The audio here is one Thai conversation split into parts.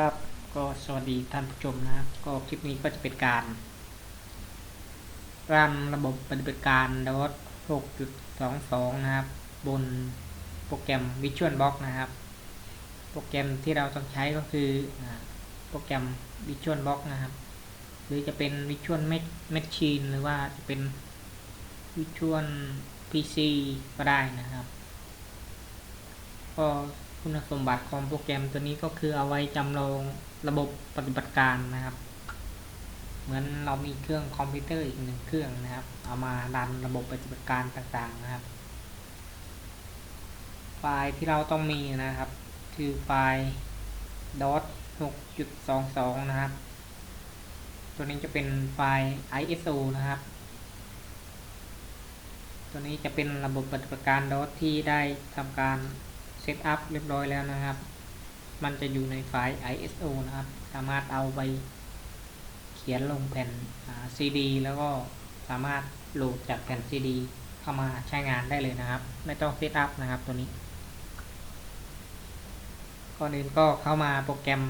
ครับ ก็สวัสดีท่านผู้ชมนะครับ ก็คลิปนี้ก็จะเป็นการรันระบบปฏิบัติการ DOS 6.22 นะครับ บนโปรแกรม Visual Box นะครับ โปรแกรมที่เราต้องใช้ก็คือโปรแกรม Visual Box นะครับ หรือจะเป็น Visual Machine หรือว่าจะเป็น Visual PC ก็ได้นะครับ ก็ คุณสมบัติของโปรแกรมตัวนี้ก็คือเอาไว้จำลองระบบปฏิบัติการนะครับ เหมือนเรามีเครื่องคอมพิวเตอร์อีกหนึ่งเครื่องนะครับ เอามาดันระบบปฏิบัติการต่างๆนะครับ ไฟล์ที่เราต้องมีนะครับ คือไฟล์ dot 6.22 นะครับ ตัวนี้จะเป็นไฟล์ ISO นะครับ ตัวนี้จะเป็นระบบปฏิบัติการ DOS ที่ได้ทำการ เซตอัพเรียบร้อยแล้วนะครับ มันจะอยู่ในไฟล์ ISO นะครับ สามารถเอาไปเขียนลงแผ่นอ่า CD แล้วก็สามารถโหลดจากแผ่น CD เข้ามาใช้งานได้เลยนะครับ ไม่ต้องเซตอัพนะครับตัวนี้ก่อนอื่นก็เข้ามาโปรแกรม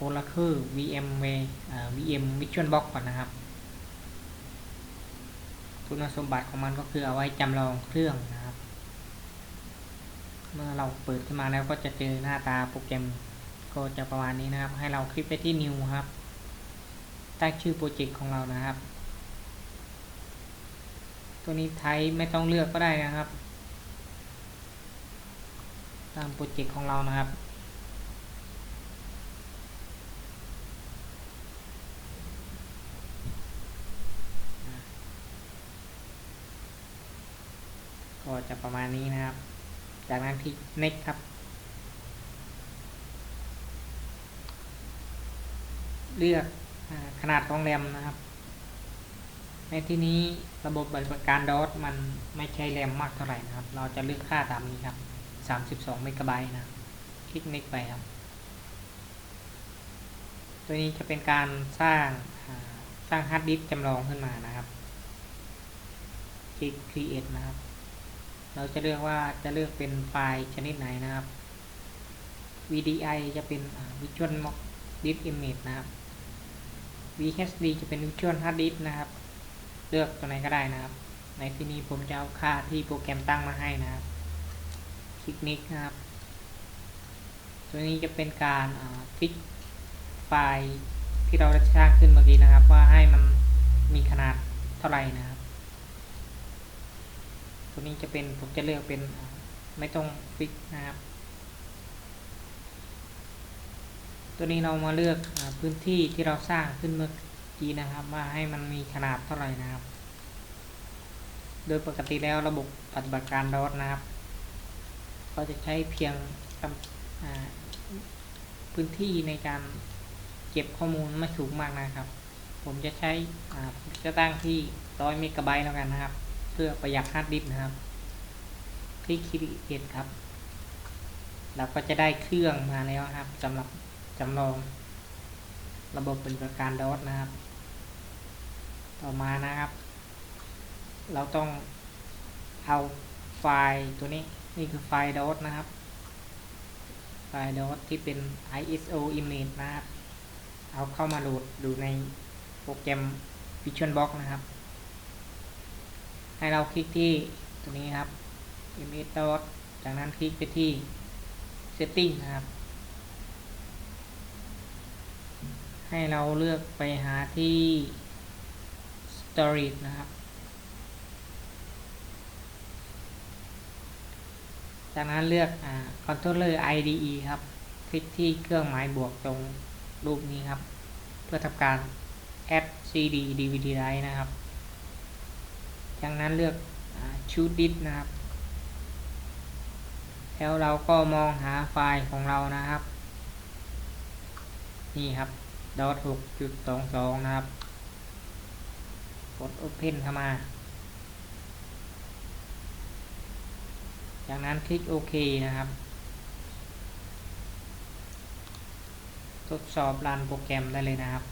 Oracle VMware VM Visual Box ก่อนนะครับคุณสมบัติของมันก็คือเอาไว้จำลองเครื่องนะ เมื่อเราเปิดขึ้นมาแล้วก็จะเจอหน้าตาโปรแกรมก็จะประมาณนี้นะครับ ให้เราคลิกไปที่ New ครับตั้งชื่อโปรเจกต์ของเรานะครับ ตัวนี้ไทยไม่ต้องเลือกก็ได้นะครับ ตามโปรเจกต์ของเรานะครับก็จะประมาณนี้นะครับ จากนั้นคลิก next ครับ เลือกอขนาดของแรมนะครับ ในที่นี้ระบบบัติการ DOS มันไม่ใช้แรมมากเท่าไหร่นะครับ เราจะเลือกค่าตามนี้ครับ32เมกะไบต์นะ คลิก next ไปครับ ตัวนี้จะเป็นการสร้างสร้างฮาร์ดดิสก์จำลองขึ้นมานะครับ คลิก create นะครับ เราจะเลือกว่าจะเลือกเป็นไฟล์ชนิดไหนนะครับ VDI จะเป็น Visual Disk Image นะครับ VHD จะเป็น Visual Hard Disk นะครับ เลือกตัวไหนก็ได้นะครับ ในที่นี้ผมจะเอาค่าที่โปรแกรมตั้งมาให้นะครับ คลิกนิกนะครับ ตัวนี้จะเป็นการฟิกไฟล์ที่เราได้สร้างขึ้นเมื่อกี้นะครับ ว่าให้มันมีขนาดเท่าไหร่นะครับ ตัวนี้จะเป็นผมจะเลือกเป็นไม่ต้องฟิกนะครับ ตัวนี้เรามาเลือกอพื้นที่ที่เราสร้างขึ้นเมื่อกี้นะครับ ว่าให้มันมีขนาดเท่าไหร่นะครับ โดยปกติแล้วระบบปฏิบัติการ DOS นะครับ ก็จะใช้เพียงพื้นที่ในการเก็บข้อมูลไม่สูงมากนะครับ ผมจะใช้จะตั้งที่ร้อยเมกะไบต์แล้วกันนะครับ เพื่อประหยัดฮาร์ดดิสก์นะครับ คลิก create ครับ เราก็จะได้เครื่องมาแล้วครับสำหรับจำลอง ระบบปฏิบัติการ DOS นะครับ ต่อมานะครับ เราต้องเอาไฟล์ตัวนี้นี่คือไฟล์ DOS นะครับ ไฟล์ DOS ที่เป็น ISO image นะครับ เอาเข้ามาโหลดดูในโปรแกรม Visual Box นะครับ ให้เราคลิกที่ตัวนี้ครับ image dot จากนั้นคลิกไปที่ setting นะครับ ให้เราเลือกไปหาที่ storage นะครับ จากนั้นเลือกอ controller IDE ครับ คลิกที่เครื่องหมายบวกตรงรูปนี้ครับ เพื่อทำการ add CD DVD drive นะครับ จากนั้นเลือก choose disk นะครับ แล้วเราก็มองหาไฟล์ของเรานะครับ นี่ครับ dot 6.22 นะครับ กด open เข้ามา จากนั้นคลิกโอเคนะครับ ทดสอบรันโปรแกรมได้เลยนะครับ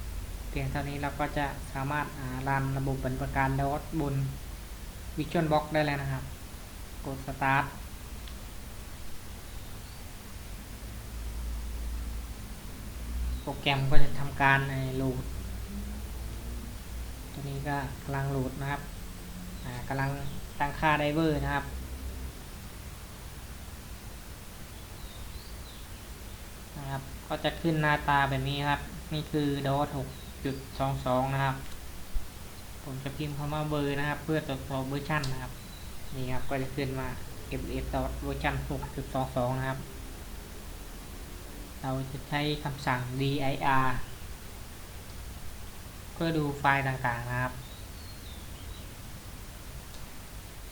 เพียงเท่านี้เราก็จะสามารถรันระบบปฏิบัติการ DOS บน Visual Box ได้แล้วนะครับ กด Start อ่าร็จแล้วครับเดี๋ยวเรามาดูวิธีการโปรแกรมก็จะทำการในโหลด ตัวนี้ก็กำลังโหลดนะครับอ่ากำลังตั้งค่าไดเวอร์นะครับนะครับ ก็จะขึ้นหน้าตาแบบนี้ครับ นี่คือดอท6.22 นะครับ ผมจะพิมพ์คำว่าเบอร์นะครับ เพื่อตรวจสอบเวอร์ชันนะครับ นี่ครับก็จะขึ้นมา fs เวอร์ชัน6.22 นะครับ เราจะใช้คำสั่ง dir เพื่อดูไฟล์ต่างๆนะครับ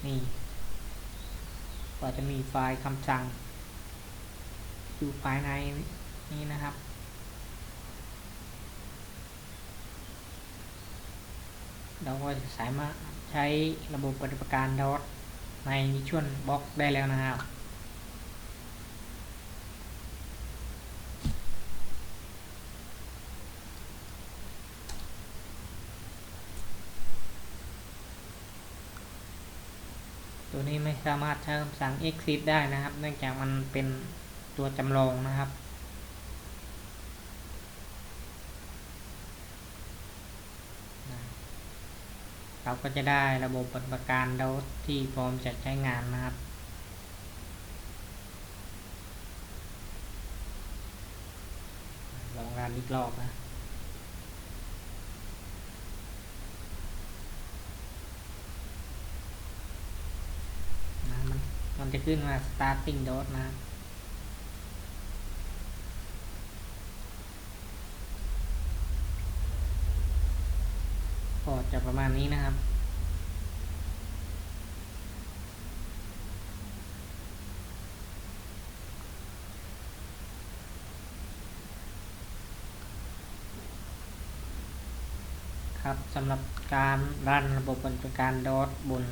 นี่ ก็จะมีไฟล์คำสั่งอยู่ภายในนี้นะครับ เราก็จะสามารถใช้ระบบปฏิบัติการ DOS ใน Visual Box ได้แล้วนะครับตัวนี้ไม่สามารถใช้คำสั่ง exit ได้นะครับ เนื่องจากมันเป็นตัวจำลองนะครับ เราก็จะได้ระบบปฏิบัติการเราที่พร้อมจะใช้งานนะครับ ลองรันอีกรอบนะมันมันจะขึ้นมา starting dot นะครับ ก็ จะประมาณนี้นะครับ ครับสำหรับการรันระบบปฏิบัติการ DOS บน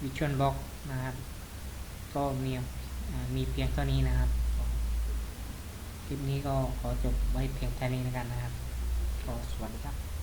Visual Box นะครับ ก็มีอ่ามีเพียงเท่านี้นะครับ คลิปนี้ก็ขอจบไว้เพียงแค่นี้แล้วกันนะครับ ก็สวัสดีครับ